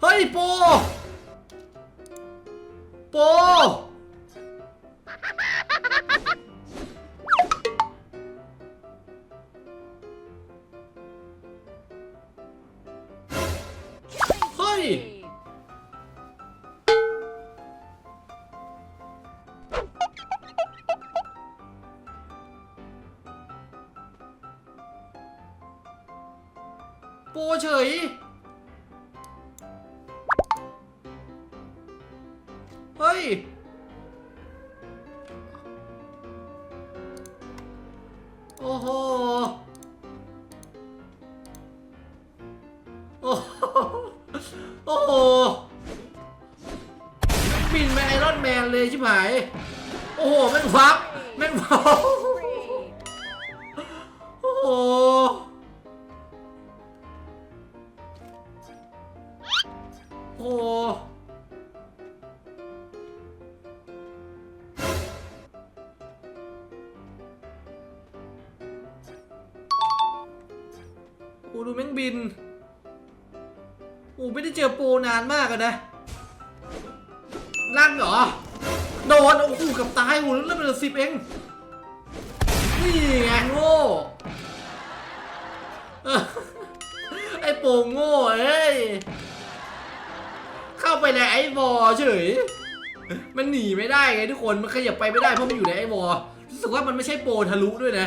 เฮ้ยโปโปเฮ้ เฮ้ย โอ้โห โอ้โห โอ้โหบินไปไอรอนแมนเลยชิบหาย โอ้โหแม่งฟับแม่งฟับโอ้โห โอ้โห อ้ดูแม่งบิน โอ้ไม่ได้เจอโปรนานมากอะนะลั่นเหรอ โดน โอ้โหกับตายโอ้โหเลือดเป็นสิบเอง นี่ไงโง่ไอ้โปรโง่เอ้ย เข้าไปในไอ้บอเฉย มันหนีไม่ได้ไงทุกคน มันขยับไปไม่ได้เพราะมันอยู่ในไอ้บอรู้สึกว่ามันไม่ใช่โปรทะลุด้วยนะ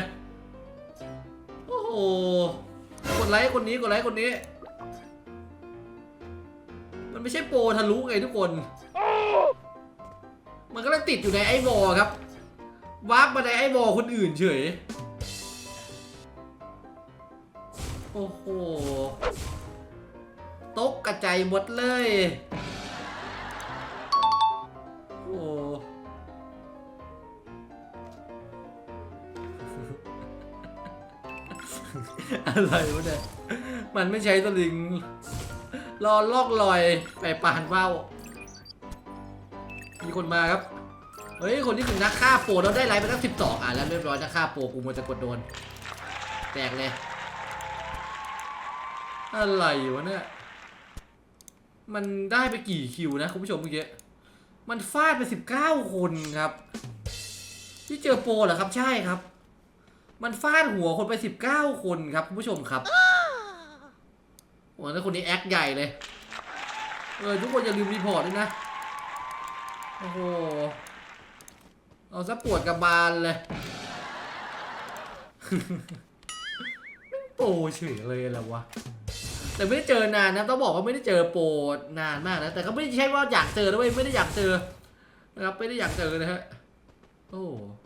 โอ้โห กดไลค์คนนี้กดไลค์คนนี้ มันไม่ใช่โปรทะลุไงทุกคน มันก็เลยติดอยู่ในไอ้บอครับวาร์ปมาในไอ้บอคนอื่นเฉย โอ้โห ตกกระจายหมดเลย อะไรวะเนี่ย มันไม่ใช้สลิง รอลอกลอยไปปานเบ้ามีคนมาครับ เฮ้ย คนที่ถึงนักฆ่าโปรเราได้ไลฟ์ไปตั้งสิบสองอะแล้วเรียบร้อยนักฆ่าโปรกูมันจะกดโดน แตกเลย อะไรวะเนี่ย มันได้ไปกี่คิวนะคุณผู้ชมเมื่อกี้ มันฟาดไปสิบเก้าคนครับ ที่เจอโปรเหรอครับ ใช่ครับ มันฟาดหัวคนไปสิบเก้าคนครับคุณผู้ชมครับโอ้แล้วคนนี้แอคใหญ่เลย เออทุกคนอย่าลืมรีพอร์ตด้วยนะ โอ้โห เอาซะปวดกระบาลเลยโปรเฉยเลยแหละวะ แต่ไม่ได้เจอนานนะต้องบอกว่าไม่ได้เจอโปรนานมากนะ แต่ก็ไม่ใช่ว่าอยากเจอนะเว้ยไม่ได้อยากเจอนะครับไม่ได้อยากเจอนะฮะ โอ้โห